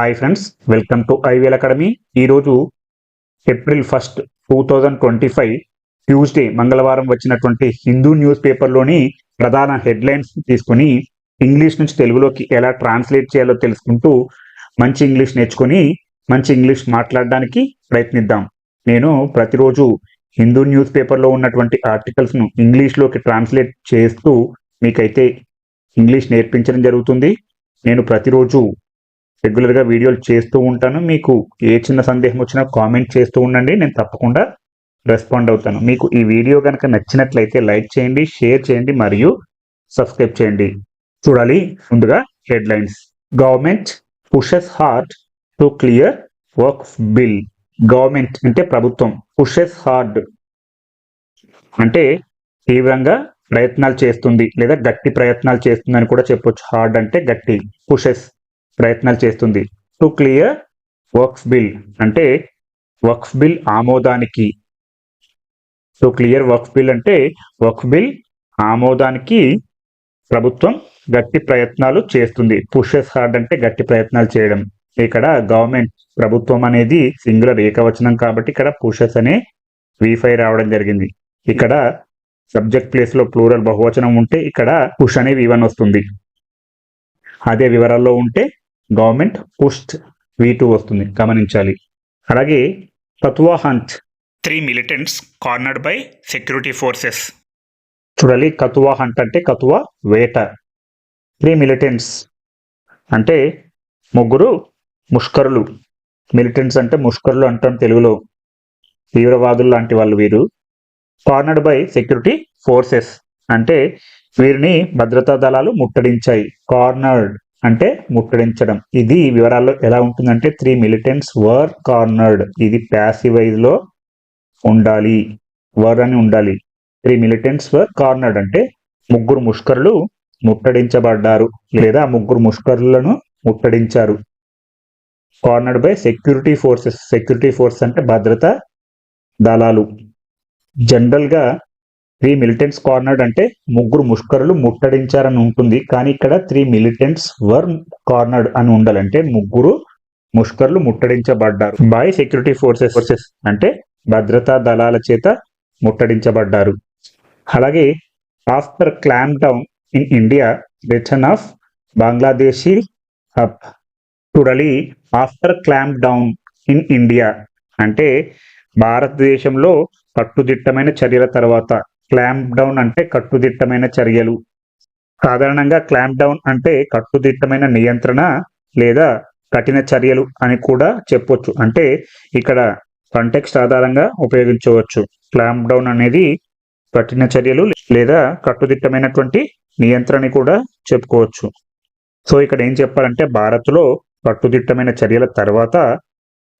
Hi friends welcome to IVL academy ఈరోజు April first two thousand twenty five Tuesday మంగళవారం వచ్చినటువంటి Hindu news పేపర్లోని ప్రధాన headlines తీసుకొని ఇంగ్లీష్ నుంచి తెలుగులోకి ఎలా ట్రాన్స్లేట్ చేయాలో తెలుసుకుంటూ మంచి ఇంగ్లీష్ నేర్చుకొని మంచి ఇంగ్లీష్ మాట్లాడడానికి ప్రయత్నిద్దాం. నేను ప్రతిరోజు హిందూ న్యూస్ పేపర్లో ఉన్నటువంటి ఆర్టికల్స్ను ఇంగ్లీష్లోకి ట్రాన్స్లేట్ చేస్తూ మీకైతే ఇంగ్లీష్ నేర్పించడం జరుగుతుంది. నేను ప్రతిరోజు రెగ్యులర్గా వీడియోలు చేస్తూ ఉంటాను. మీకు ఏ చిన్న సందేహం వచ్చినా కామెంట్ చేస్తూ ఉండండి. నేను తప్పకుండా రెస్పాండ్ అవుతాను. మీకు ఈ వీడియో కనుక నచ్చినట్లయితే లైక్ చేయండి షేర్ చేయండి మరియు సబ్స్క్రైబ్ చేయండి. చూడాలి ముందుగా headlines. Government pushes hard to clear work bill government అంటే ప్రభుత్వం పుషెస్ హార్డ్ అంటే తీవ్రంగా ప్రయత్నాలు చేస్తుంది లేదా గట్టి ప్రయత్నాలు చేస్తుంది కూడా చెప్పొచ్చు. హార్డ్ అంటే గట్టి. పుషెస్ ప్రయత్నాలు చేస్తుంది. టు క్లియర్ వర్క్స్ బిల్ అంటే వర్క్స్ బిల్ ఆమోదానికి. టు క్లియర్ వర్క్స్ బిల్ అంటే వర్క్స్ బిల్ ఆమోదానికి ప్రభుత్వం గట్టి ప్రయత్నాలు చేస్తుంది. పుషెస్ హార్డ్ అంటే గట్టి ప్రయత్నాలు చేయడం. ఇక్కడ గవర్నమెంట్ ప్రభుత్వం అనేది సింగులర్ ఏకవచనం కాబట్టి ఇక్కడ పుషెస్ అనే వీఫై రావడం జరిగింది. ఇక్కడ సబ్జెక్ట్ ప్లేస్లో ప్లూరల్ బహువచనం ఉంటే ఇక్కడ పుష్ అనే వివన్ వస్తుంది. అదే వివరాల్లో ఉంటే గవర్నమెంట్ పుస్ట్ వి టూ వస్తుంది. గమనించాలి. అలాగే Kathua hunt three militants cornered by security forces చూడాలి. కతువా హంట్ అంటే కతువా వేట. త్రీ మిలిటెంట్స్ అంటే ముగ్గురు ముష్కరులు. మిలిటెంట్స్ అంటే ముష్కరులు అంటాం తెలుగులో. తీవ్రవాదులు లాంటి వాళ్ళు వీరు. కార్నర్డ్ బై సెక్యూరిటీ ఫోర్సెస్ అంటే వీరిని భద్రతా దళాలు ముట్టడించాయి. కార్నర్డ్ అంటే ముట్టడించడం. ఇది వివరాల్లో ఎలా ఉంటుందంటే త్రీ మిలిటెంట్స్ వర్ కార్నర్డ్ ఇది ప్యాసివైజ్లో ఉండాలి. వర్ అని ఉండాలి. త్రీ మిలిటెంట్స్ వర్ కార్నర్డ్ అంటే ముగ్గురు ముష్కరులు ముట్టడించబడ్డారు లేదా ముగ్గురు ముష్కరులను ముట్టడించారు. Cornered by security forces security force అంటే భద్రతా దళాలు. జనరల్గా త్రీ మిలిటెంట్స్ కార్నర్డ్ అంటే ముగ్గురు ముష్కరులు ముట్టడించారని ఉంటుంది. కానీ ఇక్కడ త్రీ మిలిటెంట్స్ వర్ కార్నర్డ్ అని ఉండాలంటే ముగ్గురు ముష్కర్లు ముట్టడించబడ్డారు. బై సెక్యూరిటీ ఫోర్సెస్ ఫోర్సెస్ అంటే భద్రతా దళాల చేత ముట్టడించబడ్డారు. అలాగే after clamp down in India return of Bangladeshi up టుడలి after clamp down in India అంటే భారతదేశంలో కట్టుదిట్టమైన చర్యల తర్వాత క్లాంప్ డౌన్ అంటే కట్టుదిట్టమైన చర్యలు. సాధారణంగా క్లాంప్ డౌన్ అంటే కట్టుదిట్టమైన నియంత్రణ లేదా కఠిన చర్యలు అని కూడా చెప్పొచ్చు. అంటే ఇక్కడ కంటెక్స్ట్ ఆధారంగా ఉపయోగించవచ్చు. క్లాంప్ డౌన్ అనేది కఠిన చర్యలు లేదా కట్టుదిట్టమైనటువంటి నియంత్రణ కూడా చెప్పుకోవచ్చు. సో ఇక్కడ ఏం చెప్పాలంటే భారత్లో కట్టుదిట్టమైన చర్యల తర్వాత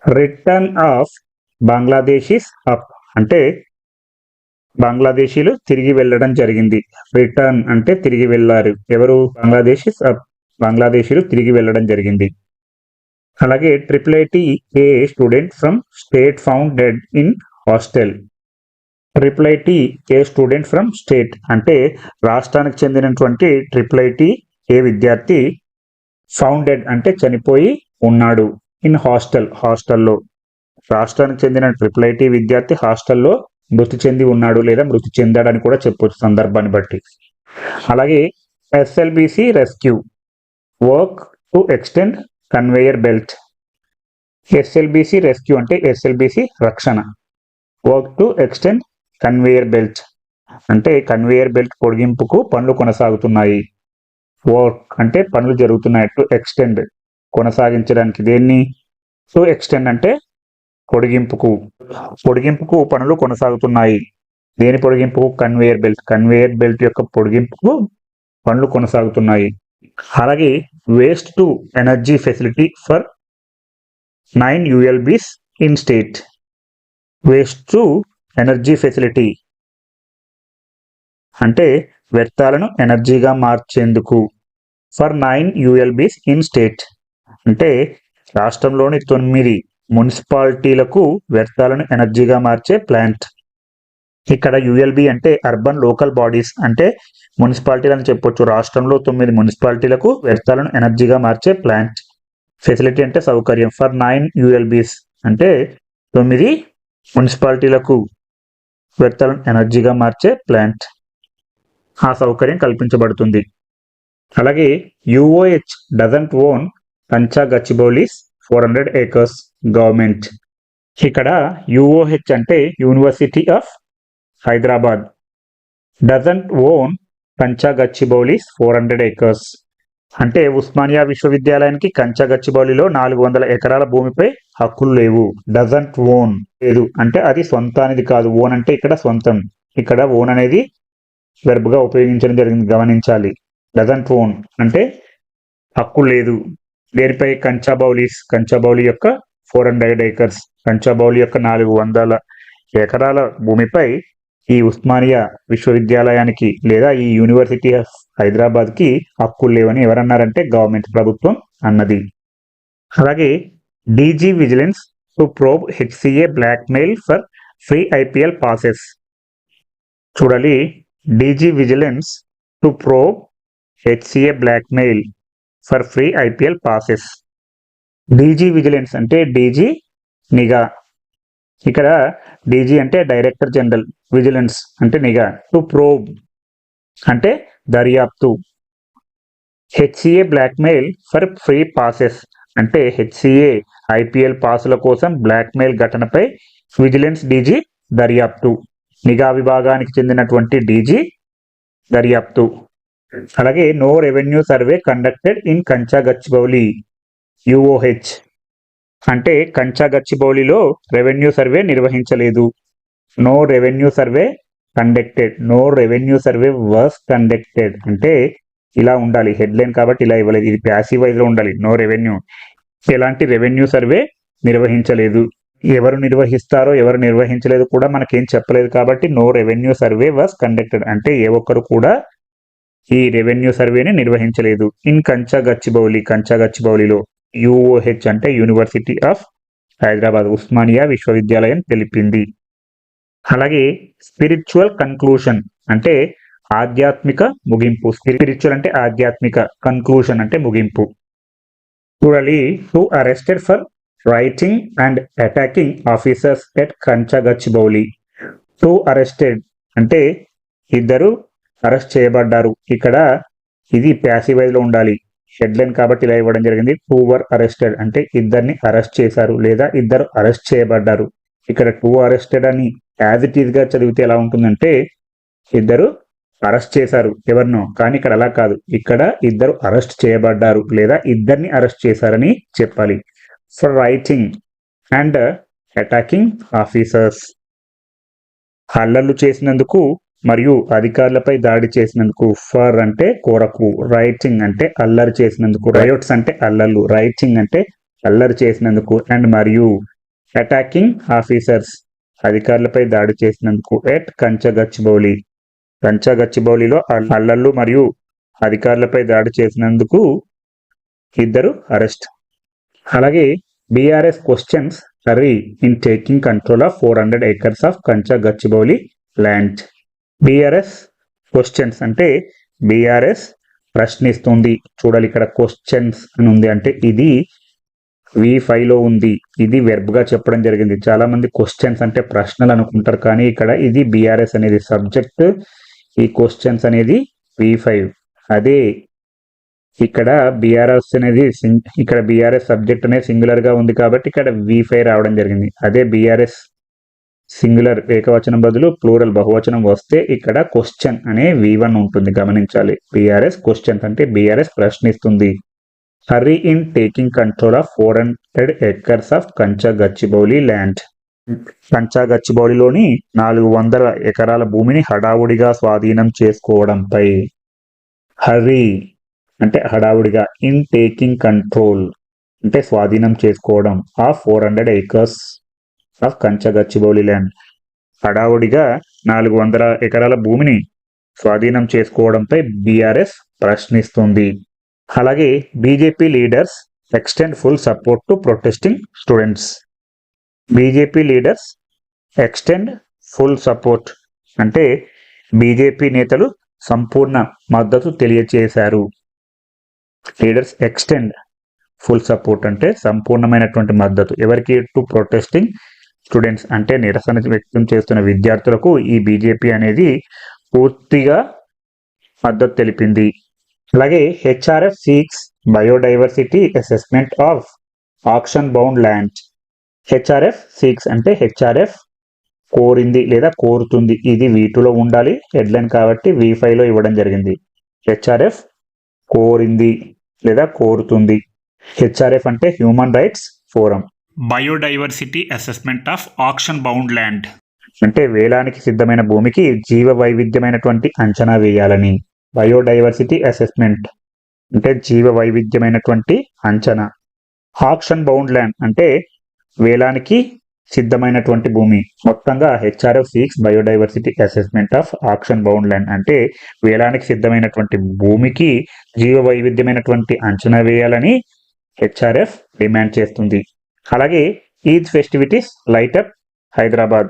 రిటర్న్ ఆఫ్ బంగ్లాదేశీస్ అప్ అంటే బంగ్లాదేశీలు తిరిగి వెళ్ళడం జరిగింది. రిటర్న్ అంటే తిరిగి వెళ్ళారు. ఎవరు? బంగ్లాదేశీ బంగ్లాదేశీలు తిరిగి వెళ్ళడం జరిగింది. అలాగే triple IT a student from state found dead in hostel. Triple IT a student from state అంటే రాష్ట్రానికి చెందినటువంటి ట్రిపుల్ ఐటీ ఏ విద్యార్థి ఫౌండెడ్ అంటే చనిపోయి ఉన్నాడు. ఇన్ హాస్టల్ హాస్టల్లో. రాష్ట్రానికి చెందిన ట్రిపుల్ ఐటీ విద్యార్థి హాస్టల్లో మృతి చెంది ఉన్నాడు లేదా మృతి చెందాడని కూడా చెప్పొచ్చు సందర్భాన్ని బట్టి. అలాగే SLBC rescue work to extend conveyor belt. SLBC rescue అంటే ఎస్ఎల్బిసి రక్షణ work to extend conveyor belt. అంటే కన్వేయర్ బెల్ట్ పొడిగింపుకు పనులు కొనసాగుతున్నాయి. వర్క్ అంటే పనులు జరుగుతున్నాయి టు ఎక్స్టెండ్ కొనసాగించడానికి దేన్ని? టు ఎక్స్టెండ్ అంటే పొడిగింపుకు పొడిగింపుకు పనులు కొనసాగుతున్నాయి. దేని పొడిగింపుకు? కన్వేయర్ బెల్ట్ కన్వేయర్ బెల్ట్ యొక్క పొడిగింపుకు పనులు కొనసాగుతున్నాయి. అలాగే waste to energy facility for nine ULBs in state. Waste to energy facility అంటే వ్యర్థాలను ఎనర్జీగా మార్చేందుకు for nine ULBs in state. అంటే రాష్ట్రంలోని తొమ్మిది మున్సిపాలిటీలకు వ్యర్థాలను ఎనర్జీగా మార్చే ప్లాంట్. ఇక్కడ యుఎల్బి అంటే అర్బన్ లోకల్ బాడీస్ అంటే మున్సిపాలిటీలు అని చెప్పొచ్చు. రాష్ట్రంలో తొమ్మిది మున్సిపాలిటీలకు వ్యర్థాలను ఎనర్జీగా మార్చే ప్లాంట్. ఫెసిలిటీ అంటే సౌకర్యం. ఫర్ నైన్ యుఎల్బీస్ అంటే తొమ్మిది మున్సిపాలిటీలకు వ్యర్థాలను ఎనర్జీగా మార్చే ప్లాంట్. ఆ సౌకర్యం కల్పించబడుతుంది. అలాగే UOH doesn't own Kancha Gachibowli's four hundred acres government ఇక్కడ యుఓహెచ్ అంటే university of Hyderabad doesn't own Kancha Gachibowli's four hundred acres అంటే ఉస్మానియా విశ్వవిద్యాలయానికి కంచా గచ్చిబౌలిలో నాలుగు వందల ఎకరాల భూమిపై హక్కులు లేవు. డజంట్ ఓన్ లేదు. అంటే అది సొంతానిది కాదు. ఓన్ అంటే ఇక్కడ సొంతం ఇక్కడ ఓన్ అనేది వెర్బ్గా ఉపయోగించడం జరిగింది. గమనించాలి. డజంట్ ఓన్ అంటే హక్కు లేదు. దీనిపై కంచాబౌలీస్ కంచాబౌలి యొక్క ఫోర్ హండ్రెడ్ ఏకర్స్ కంచాబౌలి యొక్క నాలుగు వందల ఎకరాల భూమిపై ఈ ఉస్మానియా విశ్వవిద్యాలయానికి లేదా ఈ యూనివర్సిటీ ఆఫ్ హైదరాబాద్కి హక్కులు లేవని ఎవరన్నారంటే గవర్నమెంట్ ప్రభుత్వం అన్నది. అలాగే DG vigilance to probe HCA blackmail for free IPL passes. చూడాలి DG vigilance to probe HCA blackmail for free IPL passes. DG vigilance అంటే డీజీ నిఘా. ఇక్కడ డీజీ అంటే డైరెక్టర్ జనరల్ విజిలెన్స్ అంటే నిఘా. టు ప్రోబ్ అంటే దర్యాప్తు. HCA blackmail for free passes అంటే హెచ్సిఏ ఐపీఎల్ పాసుల కోసం బ్లాక్మెయిల్ ఘటనపై విజిలెన్స్ డీజీ దర్యాప్తు. నిఘా విభాగానికి చెందినటువంటి డీజీ దర్యాప్తు. అలాగే no revenue survey conducted in Kancha Gachibowli UOH అంటే కంచా గచ్చిబౌలిలో revenue survey నిర్వహించలేదు. No revenue survey conducted no revenue survey was conducted అంటే ఇలా ఉండాలి. హెడ్లైన్ కాబట్టి ఇలా ఇవ్వలేదు. ఇది ప్యాసివ్ వైజ్లో ఉండాలి. నో రెవెన్యూ ఎలాంటి రెవెన్యూ సర్వే నిర్వహించలేదు. ఎవరు నిర్వహిస్తారో ఎవరు నిర్వహించలేదు కూడా మనకేం చెప్పలేదు కాబట్టి no revenue survey was conducted అంటే ఏ ఒక్కరు కూడా ఈ రెవెన్యూ సర్వేని నిర్వహించలేదు. ఇన్ కంచగచ్చిబౌలి గచ్చిబౌలి యుఓహెచ్ అంటే యూనివర్సిటీ ఆఫ్ హైదరాబాద్ ఉస్మానియా విశ్వవిద్యాలయం తెలిపింది. అలాగే స్పిరిచువల్ కన్క్లూషన్ అంటే ఆధ్యాత్మిక ముగింపు. స్పిరిచువల్ అంటే ఆధ్యాత్మిక కన్క్లూషన్ అంటే ముగింపు. చూడాలి who arrested for rioting and attacking officers at Kancha Gachibowli two arrested అంటే ఇద్దరు అరెస్ట్ చేయబడ్డారు. ఇక్కడ ఇది ప్యాసివైజ్లో ఉండాలి. హెడ్లైన్ కాబట్టి ఇలా ఇవ్వడం జరిగింది. టూ వర్ అరెస్టెడ్ అంటే ఇద్దరిని అరెస్ట్ చేశారు లేదా ఇద్దరు అరెస్ట్ చేయబడ్డారు. ఇక్కడ టూ అరెస్టెడ్ అని యాజ్ ఇట్ ఈజ్గా చదివితే ఎలా ఉంటుందంటే ఇద్దరు అరెస్ట్ చేశారు. ఎవరినో. కానీ ఇక్కడ అలా కాదు. ఇక్కడ ఇద్దరు అరెస్ట్ చేయబడ్డారు లేదా ఇద్దరిని అరెస్ట్ చేశారని చెప్పాలి. For rioting and attacking officers హల్లర్లు చేసినందుకు మరియు అధికారులపై దాడి చేసినందుకు ఫర్ అంటే కొరకు రైటింగ్ అంటే అల్లరి చేసినందుకు రయోట్స్ అంటే అల్లర్లు రైటింగ్ అంటే అల్లరి చేసినందుకు అండ్ మరియు అటాకింగ్ ఆఫీసర్స్ అధికారులపై దాడి చేసినందుకు ఎట్ కంచగచ్చిబౌలి. కంచగచ్చిబౌలిలో అల్లర్లు మరియు అధికారులపై దాడి చేసినందుకు ఇద్దరు అరెస్ట్. అలాగే BRS questions hurry in taking control of four hundred acres of Kancha Gachibowli land BRS questions అంటే బీఆర్ఎస్ ప్రశ్నిస్తుంది. చూడాలి ఇక్కడ క్వశ్చన్స్ అని ఉంది అంటే ఇది వి ఫైవ్లో ఉంది. ఇది వెర్బ్గా చెప్పడం జరిగింది. చాలా మంది క్వశ్చన్స్ అంటే ప్రశ్నలు అనుకుంటారు కానీ ఇక్కడ ఇది బీఆర్ఎస్ అనేది సబ్జెక్ట్ ఈ క్వశ్చన్స్ అనేది వి ఫైవ్ అదే ఇక్కడ బీఆర్ఎస్ అనేది ఇక్కడ బీఆర్ఎస్ సబ్జెక్ట్ అనేది సింగులర్గా ఉంది కాబట్టి ఇక్కడ వి ఫైవ్ రావడం జరిగింది. అదే బీఆర్ఎస్ సింగులర్ ఏకవచనం బదులు ప్లూరల్ బహువచనం వస్తే ఇక్కడ క్వశ్చన్ అనే వి వన్ ఉంటుంది. గమనించాలి. బీఆర్ఎస్ క్వశ్చన్స్ అంటే BRS ప్రశ్నిస్తుంది hurry in taking control of four hundred acres of Kancha Gachibowli land Kancha గచ్చిబౌలిలోని నాలుగు వందల ఎకరాల భూమిని హడావుడిగా స్వాధీనం చేసుకోవడంపై. హర్రీ అంటే హడావుడిగా ఇన్ టేకింగ్ కంట్రోల్ అంటే స్వాధీనం చేసుకోవడం. Of four hundred acres of Kanchagachibowli land హడావుడిగా నాలుగు వందల ఎకరాల భూమిని స్వాధీనం చేసుకోవడంపై బీఆర్ఎస్ ప్రశ్నిస్తుంది. అలాగే BJP leaders extend full support to protesting students. BJP leaders extend full support అంటే బీజేపీ నేతలు సంపూర్ణ మద్దతు తెలియజేశారు లీడర్స్ ఎక్స్టెండ్ ఫుల్ సపోర్ట్ అంటే సంపూర్ణమైనటువంటి మద్దతు. ఎవరికి టు ప్రొటెస్టింగ్ స్టూడెంట్స్ అంటే నిరసన వ్యక్తం చేస్తున్న విద్యార్థులకు ఈ బీజేపీ అనేది పూర్తిగా మద్దతు తెలిపింది. అలాగే HRF seeks biodiversity assessment of auction bound land HRF seeks అంటే హెచ్ఆర్ఎఫ్ కోరింది లేదా కోరుతుంది. ఇది వీటిలో ఉండాలి హెడ్లైన్ కాబట్టి వి ఫైవ్లో ఇవ్వడం జరిగింది. హెచ్ఆర్ఎఫ్ కోరింది లేదా కోరుతుంది. హెచ్ఆర్ఎఫ్ అంటే human rights forum biodiversity assessment of auction bound land. అంటే వేలానికి సిద్ధమైన భూమికి జీవ వైవిధ్యమైనటువంటి అంచనా వేయాలని. Biodiversity assessment. అంటే జీవ వైవిధ్యమైనటువంటి అంచనా. ఆక్షన్ బౌండ్ ల్యాండ్ అంటే వేలానికి సిద్ధమైనటువంటి భూమి. మొత్తంగా HRF six biodiversity assessment of auction bound land. అంటే వేలానికి సిద్ధమైనటువంటి భూమికి జీవ వైవిధ్యమైనటువంటి అంచనా వేయాలని హెచ్ఆర్ఎఫ్ డిమాండ్ చేస్తుంది. అలాగే Eid festivities light up Hyderabad.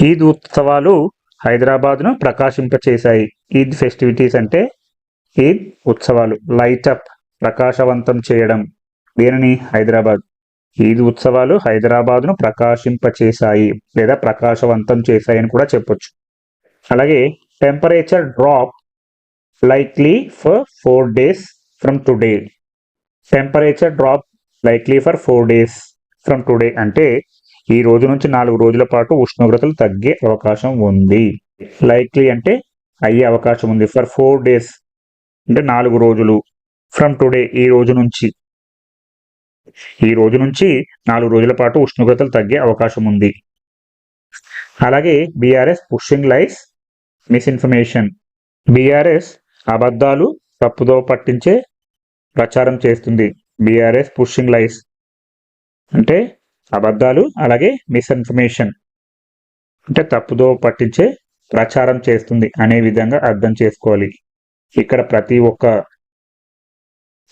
Eid ఉత్సవాలు హైదరాబాద్ను ప్రకాశింపచేశాయి. ఈద్ ఫెస్టివిటీస్ అంటే ఈద్ ఉత్సవాలు లైటప్ ప్రకాశవంతం చేయడం. దేనిని హైదరాబాద్. ఈద్ ఉత్సవాలు హైదరాబాద్ను ప్రకాశింపచేశాయి లేదా ప్రకాశవంతం చేశాయని కూడా చెప్పొచ్చు. అలాగే temperature drop likely for four days from today. Temperature drop likely for four days. From today అంటే ఈ రోజు నుంచి నాలుగు రోజుల పాటు ఉష్ణోగ్రతలు తగ్గే అవకాశం ఉంది. లైక్లీ అంటే అయ్యే అవకాశం ఉంది. ఫర్ ఫోర్ డేస్ అంటే నాలుగు రోజులు. ఫ్రమ్ టుడే ఈ రోజు నుంచి. ఈ రోజు నుంచి నాలుగు రోజుల పాటు ఉష్ణోగ్రతలు తగ్గే అవకాశం ఉంది. అలాగే BRS pushing lies misinformation BRS అబద్ధాలు తప్పుదో పట్టించే ప్రచారం చేస్తుంది. బీఆర్ఎస్ పుషింగ్ లైస్ అంటే అబద్ధాలు అలాగే మిస్ఇన్ఫర్మేషన్ అంటే తప్పుదో పట్టించే ప్రచారం చేస్తుంది అనే విధంగా అర్థం చేసుకోవాలి. ఇక్కడ ప్రతి ఒక్క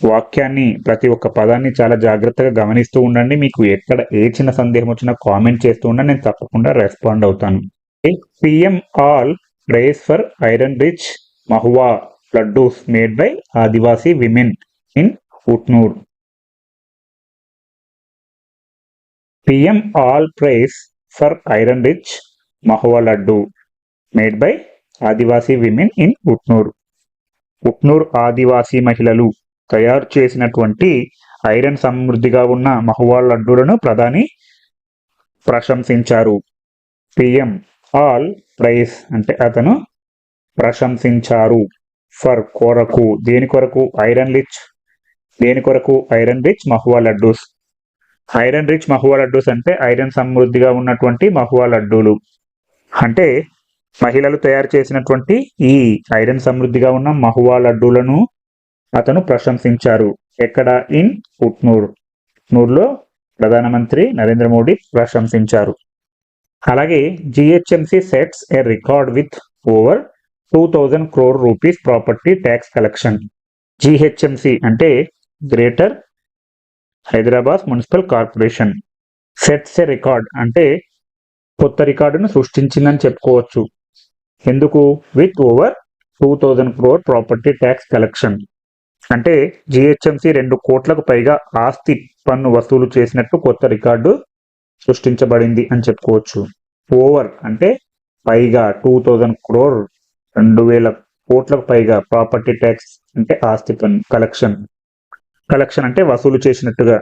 వాక్యాన్ని ప్రతి ఒక్క పదాన్ని చాలా జాగ్రత్తగా గమనిస్తూ ఉండండి. మీకు ఎక్కడ ఏ చిన్న సందేహం వచ్చినా కామెంట్ చేస్తూ ఉండండి. నేను తప్పకుండా రెస్పాండ్ అవుతాను. PM all praise for iron rich mahua laddoos made by Adivasi women in Utnoor. PM all praise for iron rich mahua laddu made by Adivasi women in Utnoor Utnoor Adivasi మహిళలు తయారు చేసినటువంటి iron సమృద్ధిగా ఉన్న మహువా లడ్డూలను ప్రధాని ప్రశంసించారు. PM all price అంటే అతను ప్రశంసించారు. ఫర్ కొరకు దేని కొరకు? ఐరన్ రిచ్ దేని కొరకు? Iron rich mahua laddoos iron rich mahua laddoos అంటే ఐరన్ సమృద్ధిగా ఉన్నటువంటి మహువా లడ్డూలు. అంటే మహిళలు తయారు చేసినటువంటి ఈ ఐరన్ సమృద్ధిగా ఉన్న మహువా లడ్డూలను అతను ప్రశంసించారు. ఎక్కడ? ఇన్ ఉట్నూర్. ఉట్నూర్లో ప్రధానమంత్రి నరేంద్ర మోడీ ప్రశంసించారు. అలాగే GHMC sets a record with over two thousand crore rupees property tax collection GHMC అంటే Greater Hyderabad municipal corporation sets a record అంటే కొత్త రికార్డును సృష్టించిందని చెప్పుకోవచ్చు. ఎందుకు? With over two thousand crore property tax collection. అంటే జిహెచ్ఎంసి రెండు కోట్లకు పైగా ఆస్తి పన్ను వసూలు చేసినట్టు కొత్త రికార్డు సృష్టించబడింది అని చెప్పుకోవచ్చు. ఓవర్ అంటే పైగా టూ థౌజండ్ క్రోర్ రెండు వేల కోట్లకు పైగా ప్రాపర్టీ ట్యాక్స్ అంటే ఆస్తి పన్ను కలెక్షన్. కలెక్షన్ అంటే వసూలు చేసినట్టుగా.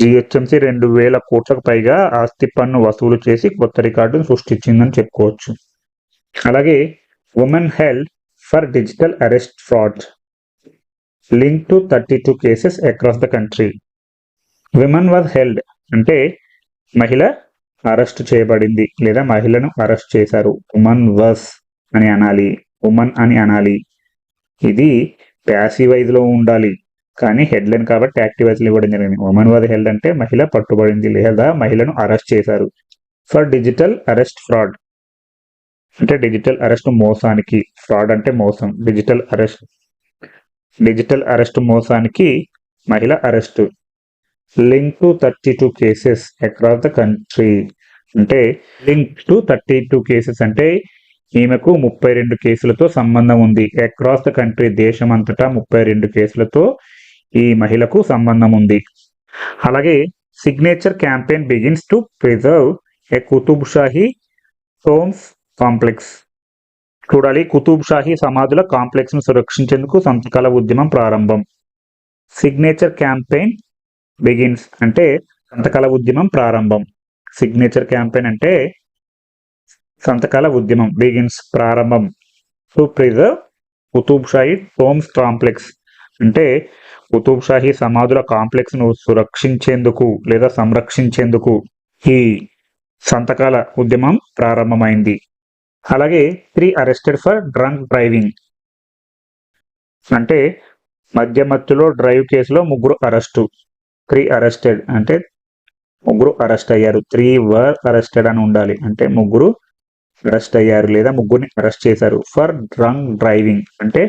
జిహెచ్ఎంసి రెండు వేల కోట్లకు పైగా ఆస్తి పన్ను వసూలు చేసి కొత్త రికార్డును సృష్టించిందని చెప్పుకోవచ్చు. అలాగే women held for digital arrest fraud. Link to thirty two cases across the country women was held అంటే మహిళ అరెస్ట్ చేయబడింది లేదా మహిళను అరెస్ట్ చేశారు. ఉమెన్ వర్స్ అని అనాలి. ఉమెన్ అని అనాలి. ఇది ప్యాసివైజ్లో ఉండాలి. కానీ హెడ్లైన్ కాబట్టి యాక్టివేషన్ ఇవ్వడం జరిగింది. ఉమెన్ వాజ్ హెల్డ్ అంటే మహిళ పట్టుబడింది లేదా మహిళను అరెస్ట్ చేశారు. ఫర్ డిజిటల్ అరెస్ట్ ఫ్రాడ్ అంటే డిజిటల్ అరెస్ట్ మోసానికి. ఫ్రాడ్ అంటే మోసం. డిజిటల్ అరెస్ట్ డిజిటల్ అరెస్ట్ మోసానికి మహిళ arrest link to thirty two cases across the country అంటే link to thirty two cases అంటే ఈమెకు ముప్పై రెండు కేసులతో సంబంధం ఉంది. అక్రాస్ ద కంట్రీ దేశం అంతటా ముప్పై రెండు కేసులతో ఈ మహిళకు సంబంధం ఉంది. అలాగే signature campaign begins to preserve a Qutb Shahi tombs complex చూడాలి కుతుబ్ షాహీ సమాధుల కాంప్లెక్స్ను సురక్షించేందుకు సంతకాల ఉద్యమం ప్రారంభం. సిగ్నేచర్ క్యాంపెయిన్ బిగిన్స్ అంటే సంతకాల ఉద్యమం ప్రారంభం. సిగ్నేచర్ క్యాంపెయిన్ అంటే సంతకాల ఉద్యమం బిగిన్స్ ప్రారంభం. To preserve Qutb Shahi tombs complex అంటే కుతుబ్షాహీ సమాధుల కాంప్లెక్స్ను సురక్షించేందుకు లేదా సంరక్షించేందుకు ఈ సంతకాల ఉద్యమం ప్రారంభమైంది. అలాగే three arrested for drunk driving. అంటే మధ్యమత్తులో డ్రైవ్ కేసులో ముగ్గురు అరెస్టు. త్రీ అరెస్టెడ్ అంటే ముగ్గురు అరెస్ట్ అయ్యారు. త్రీ వర్ అరెస్టెడ్ అని ఉండాలి. అంటే ముగ్గురు అరెస్ట్ అయ్యారు లేదా ముగ్గురిని అరెస్ట్ చేశారు. ఫర్ డ్రంక్ డ్రైవింగ్ అంటే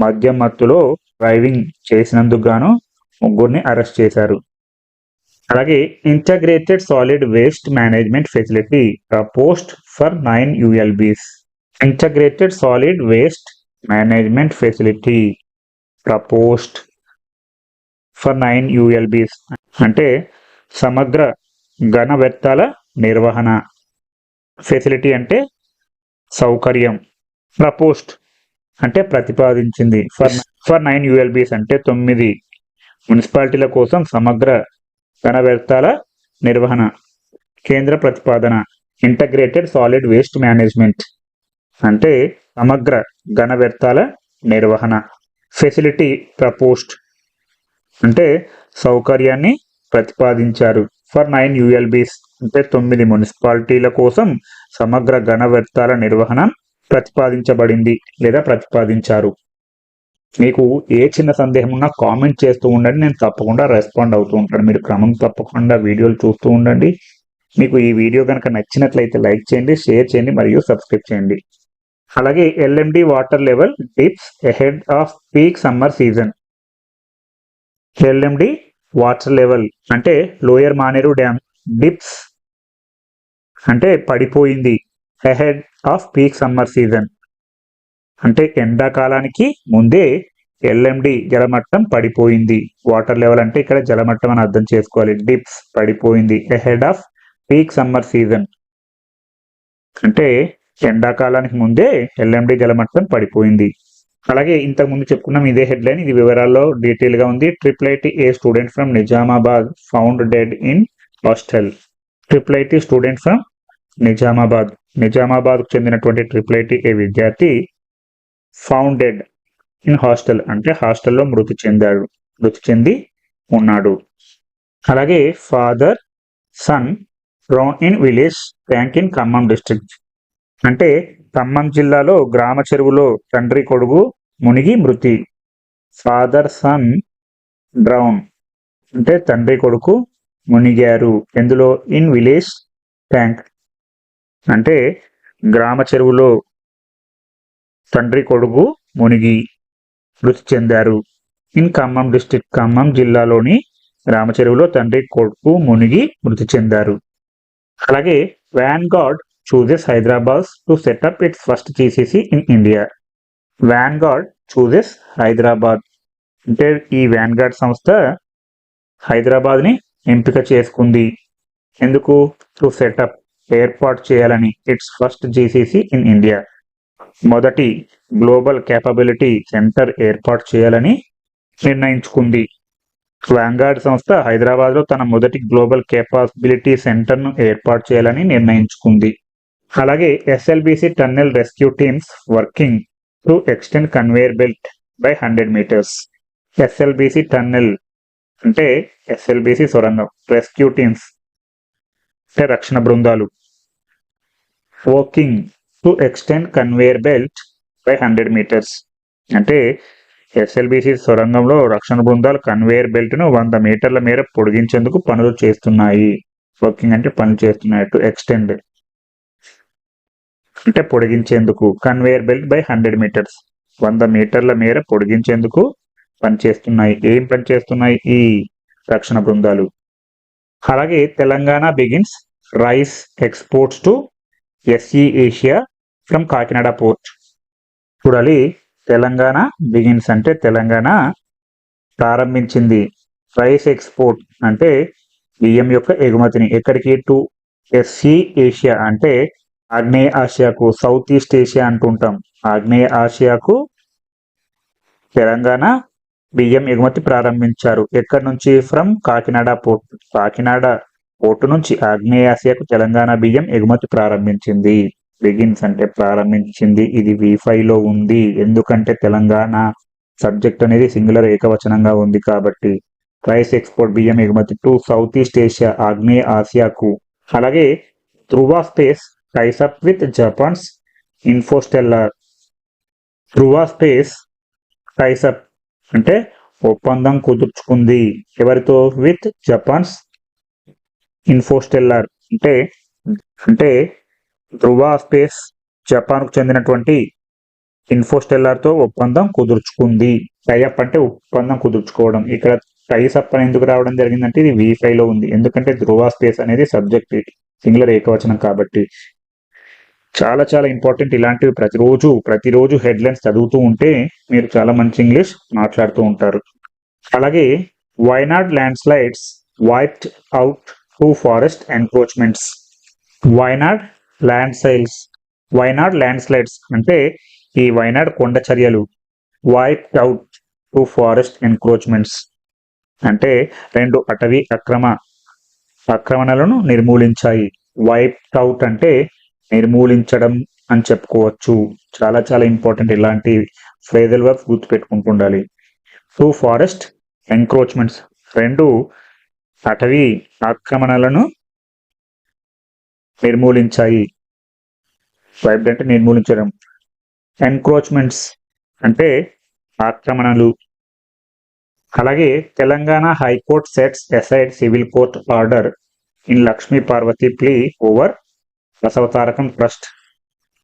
మద్యం మత్తులో డ్రైవింగ్ చేసినందుకు గాను ముగ్గురిని అరెస్ట్ చేశారు. అలాగే integrated solid waste management facility post for nine ULBs. Integrated solid waste management facility proposed for nine ULBs అంటే సమగ్ర ఘన వ్యర్థాల నిర్వహణ. ఫెసిలిటీ అంటే సౌకర్యం. ప్రపోస్ట్ అంటే ప్రతిపాదించింది. ఫర్ ఫర్ నైన్ యుఎల్బిస్ అంటే తొమ్మిది. మున్సిపాలిటీల కోసం సమగ్ర ఘన వ్యర్థాల నిర్వహణ కేంద్ర ప్రతిపాదన ఇంటగ్రేటెడ్ సాలిడ్ వేస్ట్ మేనేజ్మెంట్ అంటే సమగ్ర ఘన వ్యర్థాల నిర్వహణ. ఫెసిలిటీ ప్రపోస్ట్ అంటే సౌకర్యాన్ని ప్రతిపాదించారు. ఫర్ నైన్ యుఎల్బీస్ అంటే తొమ్మిది మున్సిపాలిటీల కోసం సమగ్ర ఘన వ్యర్థాల నిర్వహణ ప్రతిపాదించబడింది లేదా ప్రతిపాదించారు. మీకు ఏ చిన్న సందేహం ఉన్నా కామెంట్ చేస్తూ ఉండండి నేను తప్పకుండా రెస్పాండ్ అవుతూ ఉంటాను. మీరు క్రమం తప్పకుండా వీడియోలు చూస్తూ ఉండండి. మీకు ఈ వీడియో కనుక నచ్చినట్లయితే లైక్ చేయండి షేర్ చేయండి మరియు సబ్స్క్రైబ్ చేయండి. అలాగే LMD water level dips ahead of peak summer season. LMD water level అంటే లోయర్ మానేరు డ్యామ్ డిప్స్ అంటే పడిపోయింది ahead of peak summer season అంటే ఎండాకాలానికి ముందే ఎల్ఎండి జలమట్టం పడిపోయింది. వాటర్ లెవెల్ అంటే ఇక్కడ జలమట్టం అని అర్థం చేసుకోవాలి. డిప్స్ పడిపోయింది ahead of peak summer season అంటే ఎండాకాలానికి ముందే ఎల్ఎండి జలమట్టం పడిపోయింది. అలాగే ఇంతకుముందు చెప్పుకున్నాం ఇదే హెడ్లైన్ ఇది వివరాల్లో డీటెయిల్గా ఉంది. Triple IT a student from Nizamabad found dead in hostel triple IT student from Nizamabad నిజామాబాద్కు చెందినటువంటి ట్రిపుల్ ఐటీ ఏ విద్యార్థి ఫౌండెడ్ ఇన్ హాస్టల్ అంటే హాస్టల్లో మృతి చెందాడు మృతి చెంది ఉన్నాడు. అలాగే father son drown in village tank in Khammam district అంటే ఖమ్మం జిల్లాలో గ్రామ చెరువులో తండ్రి కొడుకు మునిగి మృతి. ఫాదర్ సన్ డ్రౌన్ అంటే తండ్రి కొడుకు మునిగారు. ఎందులో? ఇన్ విలేజ్ ట్యాంక్ అంటే గ్రామ చెరువులో తండ్రి కొడుకు మునిగి మృతి చెందారు. ఇన్ ఖమ్మం డిస్టిక్ ఖమ్మం జిల్లాలోని గ్రామ చెరువులో తండ్రి కొడుకు మునిగి మృతి చెందారు. అలాగే Vanguard chooses Hyderabad to set up its first GCC in India. Vanguard chooses Hyderabad. అంటే ఈ వ్యాన్ గార్డ్ సంస్థ హైదరాబాద్ని ఎంపిక చేసుకుంది. ఎందుకు? టు సెటప్ ఏర్పాటు చేయాలని its first GCC in India మొదటి గ్లోబల్ కేపబిలిటీ సెంటర్ ఏర్పాటు చేయాలని నిర్ణయించుకుంది. వ్యాంగార్డ్ సంస్థ హైదరాబాద్లో తన మొదటి గ్లోబల్ కేపబిలిటీ సెంటర్ను ఏర్పాటు చేయాలని నిర్ణయించుకుంది. అలాగే SLBC tunnel rescue teams working to extend conveyor belt by hundred metres SLBC tunnel అంటే ఎస్ఎల్బిసి సొరంగం రెస్క్యూ టీమ్స్ అంటే రక్షణ బృందాలు. Working to extend conveyor belt by hundred metres అంటే ఎస్ఎల్బిసి సొరంగంలో రక్షణ బృందాలు కన్వేయర్ బెల్ట్ను వంద మీటర్ల మేర పొడిగించేందుకు పనులు చేస్తున్నాయి. వర్కింగ్ అంటే పనులు చేస్తున్నాయి టు ఎక్స్టెండ్ అంటే పొడిగించేందుకు conveyor belt by hundred metres వంద మీటర్ల మేర పొడిగించేందుకు పనిచేస్తున్నాయి. ఏం పనిచేస్తున్నాయి? ఈ రక్షణ బృందాలు. అలాగే Telangana begins rice exports to SE Asia from Kakinada port చూడాలి తెలంగాణ బిగిన్స్ అంటే తెలంగాణ ప్రారంభించింది. రైస్ ఎక్స్పోర్ట్ అంటే బియ్యం యొక్క ఎగుమతిని. ఎక్కడికి? టు ఎస్సీ ఏషియా అంటే ఆగ్నేయ ఆసియాకు సౌత్ ఈస్ట్ ఏషియా అంటుంటాం. ఆగ్నేయ ఆసియాకు తెలంగాణ బియ్యం ఎగుమతి ప్రారంభించారు. ఎక్కడి నుంచి? From Kakinada port Kakinada port నుంచి ఆగ్నేయాసియాకు తెలంగాణ బియ్యం ఎగుమతి ప్రారంభించింది. బిగిన్స్ అంటే ప్రారంభించింది. ఇది వీఫై లో ఉంది. ఎందుకంటే తెలంగాణ సబ్జెక్ట్ అనేది సింగులర్ ఏకవచనంగా ఉంది కాబట్టి. రైస్ ఎక్స్పోర్ట్ బియ్యం ఎగుమతి టు సౌత్ ఈస్ట్ ఏషియా ఆగ్నేయ ఆసియాకు. అలాగే Dhruva space tie-up with Japan's Infostellar. Dhruva space tie-up అంటే ఒప్పందం కుదుర్చుకుంది. ఎవరితో? With Japan's Infostellar. అంటే అంటే ధ్రువ స్పేస్ జపాన్కు చెందినటువంటి ఇన్ఫోస్టెల్లార్తో ఒప్పందం కుదుర్చుకుంది. టైఅప్ అంటే ఒప్పందం కుదుర్చుకోవడం. ఇక్కడ టైసప్ అని ఎందుకు రావడం జరిగిందంటే ఇది వి లో ఉంది. ఎందుకంటే ధ్రువ స్పేస్ అనేది సబ్జెక్ట్ సింగులర్ ఏకవచనం కాబట్టి. చాలా చాలా ఇంపార్టెంట్ ఇలాంటివి ప్రతిరోజు ప్రతిరోజు హెడ్లైన్స్ చదువుతూ ఉంటే మీరు చాలా మంచి ఇంగ్లీష్ మాట్లాడుతూ ఉంటారు. అలాగే Wayanad landslides wiped out two forest encroachments Wayanad landslides Wayanad landslides అంటే ఈ వైనాడ్ కొండ చర్యలు wiped out two forest encroachments అంటే రెండు అటవీ అక్రమ ఆక్రమణలను నిర్మూలించాయి. వైప్డ్ అవుట్ అంటే నిర్మూలించడం అని చెప్పుకోవచ్చు. చాలా చాలా ఇంపార్టెంట్ ఇలాంటి ఫ్రేజల్ వర్క్ గుర్తుపెట్టుకుంటూ ఉండాలి సో ఫారెస్ట్ ఎన్క్రోచ్మెంట్స్ రెండు అటవీ ఆక్రమణలను నిర్మూలించాయి. వైబ్డ్ అంటే నిర్మూలించడం. ఎన్క్రోచ్మెంట్స్ అంటే ఆక్రమణలు. అలాగే Telangana high court sets aside civil court order in Lakshmi Parvathi plea over Basavatarakam trust.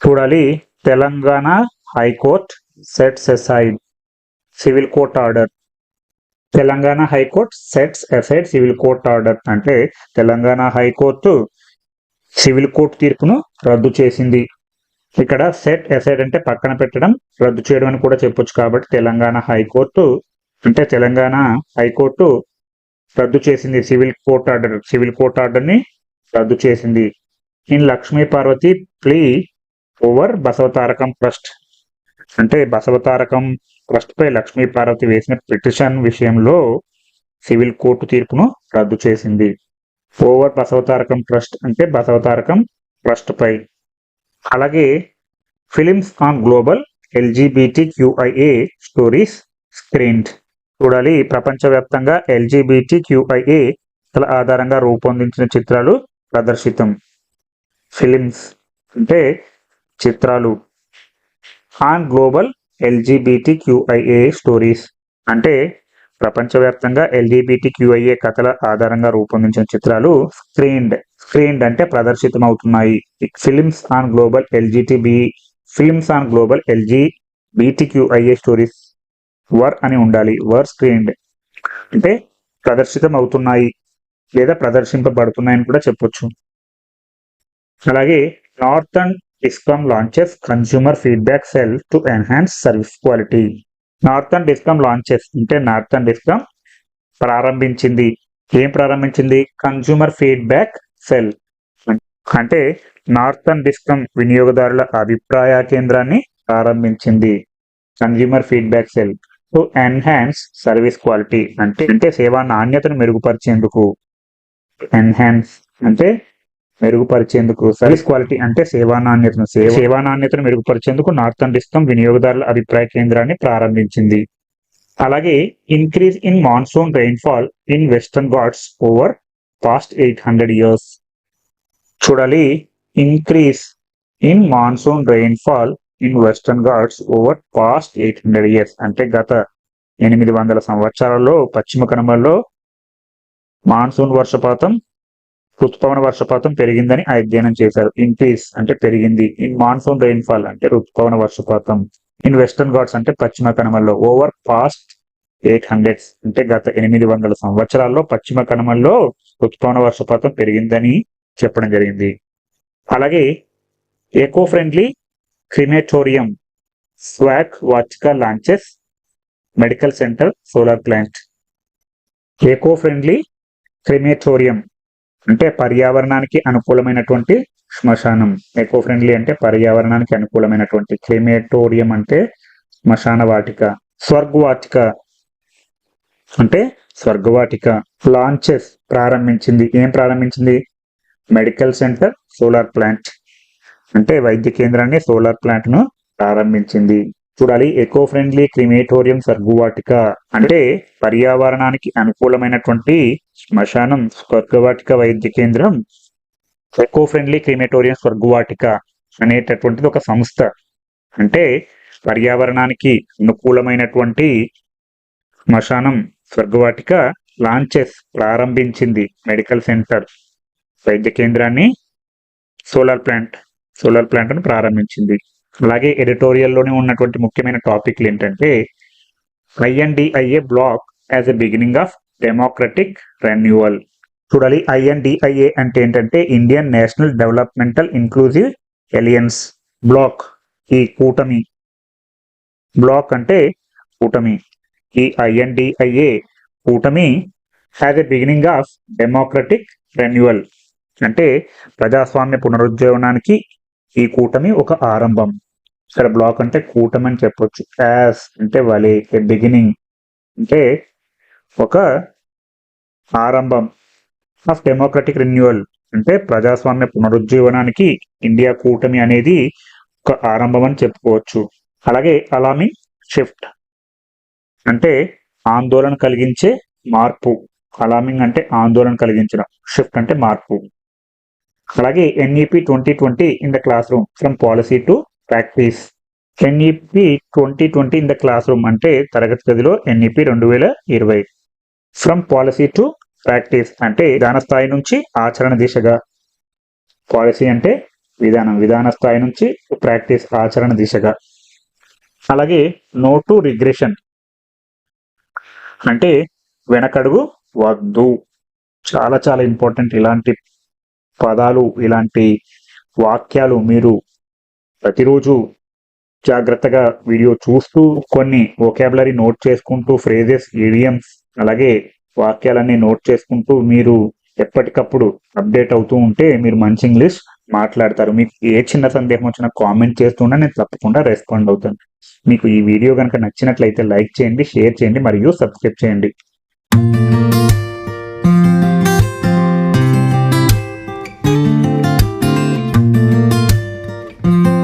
చూడాలి Telangana high court sets aside civil court order. Telangana high court sets aside civil court order అంటే Telangana high court civil court తీర్పును రద్దు చేసింది. ఇక్కడ set aside అంటే పక్కన పెట్టడం రద్దు చేయడం అని కూడా చెప్పొచ్చు కాబట్టి తెలంగాణ హైకోర్టు అంటే తెలంగాణ హైకోర్టు రద్దు చేసింది. Civil court order civil court ఆర్డర్ని రద్దు చేసింది. In Lakshmi Parvathi plea over Basavatarakam trust. అంటే బసవతారకం ట్రస్ట్ పై లక్ష్మీ పార్వతి వేసిన పిటిషన్ విషయంలో సివిల్ కోర్టు తీర్పును రద్దు చేసింది. ఓవర్ బసవతారకం ట్రస్ట్ అంటే బసవతారకం ట్రస్ట్ పై. అలాగే films on global LGBT QIA stories screened. చూడాలి ప్రపంచవ్యాప్తంగా ఎల్జీబీటీ క్యూఐఏ ఆధారంగా రూపొందించిన చిత్రాలు ప్రదర్శితం. ఫిలిమ్స్ అంటే చిత్రాలు. On global LGBT QIA stories అంటే ప్రపంచవ్యాప్తంగా ఎల్జీబీటీ క్యూఐఏ కథల ఆధారంగా రూపొందించిన చిత్రాలు స్క్రీన్డ్. స్క్రీన్డ్ అంటే ప్రదర్శితం అవుతున్నాయి films on global LGTB films on global LG BTQIA stories were అని ఉండాలి. Were screened. అంటే ప్రదర్శితం అవుతున్నాయి లేదా ప్రదర్శింపబడుతున్నాయని కూడా చెప్పొచ్చు. అలాగే northern discom launches consumer feedback cell to enhance service quality northern discom launches అంటే నార్థన్ డిస్కామ్ ప్రారంభించింది. ఏం ప్రారంభించింది? కన్స్యూమర్ ఫీడ్బ్యాక్ సెల్ అంటే నార్థన్ డిస్కమ్ వినియోగదారుల అభిప్రాయ కేంద్రాన్ని ప్రారంభించింది. Consumer feedback cell to enhance service quality అంటే అంటే సేవా నాణ్యతను మెరుగుపరిచేందుకు. ఎన్హాన్స్ అంటే మెరుగుపరిచేందుకు సర్వీస్ క్వాలిటీ అంటే సేవా నాణ్యతను సేవా నాణ్యతను మెరుగుపరిచేందుకు నార్థన్ డిస్కమ్ వినియోగదారుల అభిప్రాయ కేంద్రాన్ని ప్రారంభించింది. అలాగే increase in monsoon rainfall in Western Ghats over past eight hundred years చూడాలి increase in monsoon rainfall in Western Ghats over past eight hundred years అంటే గత ఎనిమిది వందల సంవత్సరాల్లో పశ్చిమ కనుమల్లో మాన్సూన్ వర్షపాతం ఋతుపవన వర్షపాతం పెరిగిందని అధ్యయనం చేశారు. ఇంక్రీస్ అంటే పెరిగింది. ఇన్ మాన్సూన్ రెయిన్ఫాల్ అంటే ఋతుపవన వర్షపాతం. ఇన్ వెస్టర్న్ ఘాట్స్ అంటే పశ్చిమ కనుమల్లో ఓవర్ పాస్ట్ ఎయిట్ హండ్రెడ్స్ అంటే గత ఎనిమిది వందల సంవత్సరాల్లో పశ్చిమ కనుమల్లో ఋతుపవన వర్షపాతం పెరిగిందని చెప్పడం జరిగింది. అలాగే eco friendly crematorium Swarg Vatika launches medical centre solar plant. Eco friendly crematorium అంటే పర్యావరణానికి అనుకూలమైనటువంటి శ్మశానం. ఎకో ఫ్రెండ్లీ అంటే పర్యావరణానికి అనుకూలమైనటువంటి క్రిమేటోరియం అంటే శ్మశాన వాటిక స్వర్గవాటిక అంటే స్వర్గవాటిక లాంచెస్ ప్రారంభించింది. ఏం ప్రారంభించింది? మెడికల్ సెంటర్ సోలార్ ప్లాంట్ అంటే వైద్య కేంద్రాన్ని సోలార్ ప్లాంట్ను ప్రారంభించింది. చూడాలి. ఎకో ఫ్రెండ్లీ క్రిమేటోరియం స్వర్గవాటిక అంటే పర్యావరణానికి అనుకూలమైనటువంటి శ్మశానం స్వర్గవాటిక వైద్య కేంద్రం. ఎకో ఫ్రెండ్లీ క్రిమేటోరియం స్వర్గవాటిక అనేటటువంటిది ఒక సంస్థ. అంటే పర్యావరణానికి అనుకూలమైనటువంటి శ్మశానం స్వర్గవాటిక లాంచెస్ ప్రారంభించింది మెడికల్ సెంటర్ వైద్య కేంద్రాన్ని సోలార్ ప్లాంట్ సోలార్ ప్లాంట్ను ప్రారంభించింది. అలాగే ఎడిటోరియల్లోనే ఉన్నటువంటి ముఖ్యమైన టాపిక్లు ఏంటంటే INDIA bloc as a beginning of democratic renewal. చూడాలి ఐఎన్డిఐఏ అంటే ఏంటంటే Indian national developmental inclusive alliance bloc ఈ కూటమి. బ్లాక్ అంటే కూటమి. ఈ ఐఎన్డిఐఏ కూటమి has a beginning of democratic renewal. అంటే ప్రజాస్వామ్య పునరుజ్జీవనానికి ఈ కూటమి ఒక ఆరంభం. ఇక్కడ బ్లాక్ అంటే కూటమి అని చెప్పొచ్చు. యాస్ అంటే వలే బిగినింగ్ అంటే ఒక ఆరంభం. ఆఫ్ డెమోక్రటిక్ రెన్యువల్ అంటే ప్రజాస్వామ్య పునరుజ్జీవనానికి ఇండియా కూటమి అనేది ఒక ఆరంభం అని చెప్పుకోవచ్చు. అలాగే అలామి షిఫ్ట్ అంటే ఆందోళన కలిగించే మార్పు. అలామింగ్ అంటే ఆందోళన కలిగించడం. షిఫ్ట్ అంటే మార్పు. అలాగే NEP twenty twenty in the classroom from policy to practice NEP twenty twenty in the classroom అంటే తరగతి గదిలో ఎన్ఈపి రెండు వేల ఇరవై. ఫ్రమ్ పాలసీ టు ప్రాక్టీస్ అంటే విధాన స్థాయి నుంచి ఆచరణ దిశగా. పాలసీ అంటే విధానం విధాన స్థాయి నుంచి ప్రాక్టీస్ ఆచరణ దిశగా. అలాగే నో టు రిగ్రెషన్ అంటే వెనకడుగు వద్దు. చాలా చాలా ఇంపార్టెంట్ ఇలాంటి పదాలు ఇలాంటి వాక్యాలు మీరు ప్రతిరోజు జాగ్రత్తగా వీడియో చూస్తూ కొన్ని వొకాబులరీ నోట్ చేసుకుంటూ ఫ్రేజెస్ ఈడియమ్స్ అలాగే వాక్యాలన్నీ నోట్ చేసుకుంటూ మీరు ఎప్పటికప్పుడు అప్డేట్ అవుతూ ఉంటే మీరు మంచి ఇంగ్లీష్ మాట్లాడతారు. మీకు ఏ చిన్న సందేహం వచ్చినా కామెంట్ చేస్తున్నా నేను తప్పకుండా రెస్పాండ్ అవుతాను. మీకు ఈ వీడియో కనుక నచ్చినట్లయితే లైక్ చేయండి షేర్ చేయండి మరియు సబ్స్క్రైబ్ చేయండి.